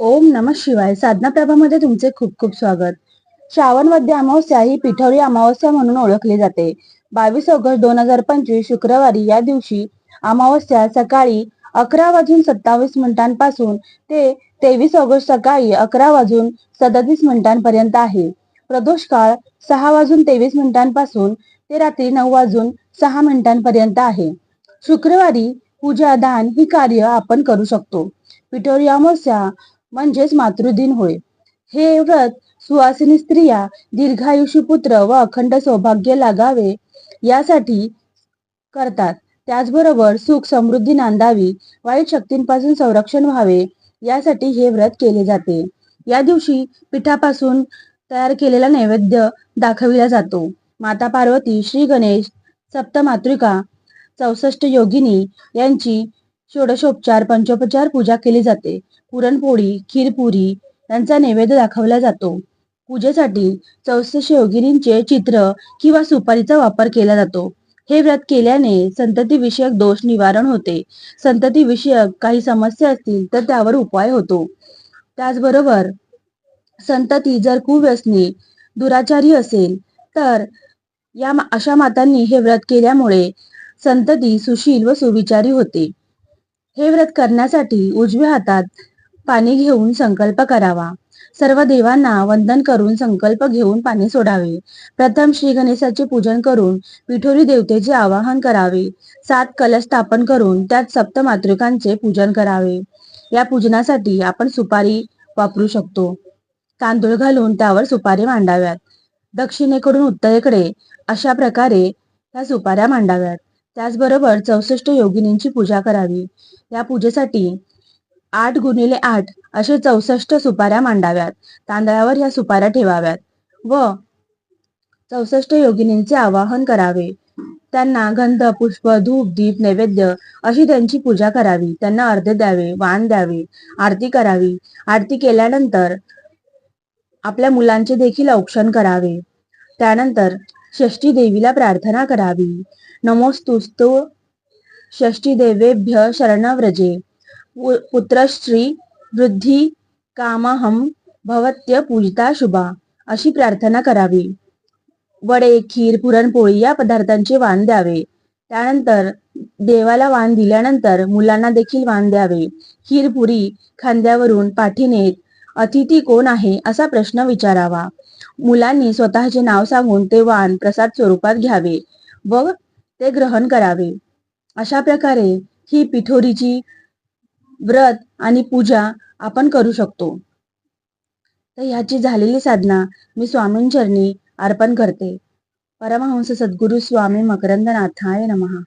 ओम नम शिवाय. साधना प्रभामध्ये तुमचे खूप खूप स्वागत. श्रावण मध्य अमावस्या ही पिठोरी अमावस्या म्हणून ओळखली जाते. बावीस ऑगस्ट दोन हजार पंचवीस शुक्रवारी या दिवशी अमावस्या सकाळी अकरा वाजून सत्तावीस मिनिटांपासून ते तेवीस ऑगस्ट सकाळी अकरा वाजून सदतीस मिनिटांपर्यंत आहे. प्रदोष काळ सहा वाजून तेवीस मिनिटांपासून ते रात्री नऊ वाजून सहा मिनिटांपर्यंत आहे. शुक्रवारी पूजा दान ही कार्य आपण करू शकतो. पिठोरी अमावस्या म्हणजेच मातृदिन होय. हे व्रत सुवासिनी स्त्रिया दीर्घायुषी पुत्र व अखंड सौभाग्य लागावे यासाठी करतात. त्याचबरोबर सुख समृद्धी नांदावी वाईट शक्तींपासून संरक्षण व्हावे यासाठी हे व्रत केले जाते. या दिवशी पिठापासून तयार केलेला नैवेद्य दाखविला जातो. माता पार्वती श्री गणेश सप्तमातृका चौसष्ट योगिनी यांची षोडशोपचार पंचोपचार पूजा केली जाते. पुरणपोळी खीरपुरी यांचा नैवेद्य दाखवला जातो. पूजेसाठी चौसष्ट योगिनींचे चित्र किंवा सुपारीचा वापर केला जातो. हे व्रत केल्याने संतती विषयक दोष निवारण होते. संतती विषयक काही समस्या असतील तर त्यावर उपाय होतो. त्याचबरोबर संतती जर कुव्यसनी दुराचारी असेल तर या अशा मातांनी हे व्रत केल्यामुळे संतती सुशील व सुविचारी होते. हे व्रत करण्यासाठी उजव्या हातात पाणी घेऊन संकल्प करावा. सर्व देवांना वंदन करून संकल्प घेऊन पाणी सोडावे. प्रथम श्री गणेशाचे पूजन करून पिठोरी देवतेचे आवाहन करावे. सात कलश स्थापन करून त्यात सप्त मातृकांचे पूजन करावे. या पूजनासाठी आपण सुपारी वापरू शकतो. तांदूळ घालून त्यावर सुपारी मांडाव्यात. दक्षिणेकडून उत्तरेकडे अशा प्रकारे त्या सुपाऱ्या मांडाव्यात. त्याचबरोबर चौसष्ट योगिनींची पूजा करावी. या पूजेसाठी आठ गुणिले आठ असे चौसष्ट सुपाऱ्या मांडाव्यात. तांदळावर या सुपाऱ्या ठेवाव्यात व चौसष्ट योगिनींचे आवाहन करावे. त्यांना गंध पुष्प धूप दीप नैवेद्य अशी त्यांची पूजा करावी. त्यांना अर्ध द्यावे वाण द्यावे आरती करावी. आरती केल्यानंतर आपल्या मुलांचे देखील औक्षण करावे. त्यानंतर षष्टी देवीला प्रार्थना करावी. नमोस्तुस्तो षष्टी देवेभ्य शरणव्रजे पुत्रश्री वृद्धी कामहम भवत्य पूजिता शुभा अशी प्रार्थना करावी. वडे खीर पुरणपोळी या पदार्थांचे वाण द्यावे. त्यानंतर देवाला वाण दिल्यानंतर मुलांना देखील वाण द्यावे. खीरपुरी खांद्यावरून पाठीने अतिथी कोण आहे? असा प्रश्न विचारावा. मुलांनी स्वतःचे नाव सांगून ते वाण प्रसाद स्वरूपात घ्यावे व ते ग्रहण करावे. अशा प्रकारे ही पिठोरीची व्रत आणि पूजा आपण करू शकतो. तर ह्याची झालेली साधना मी स्वामींचरणी अर्पण करते. परमहंस सद्गुरु स्वामी मकरंदनाथाय नमहा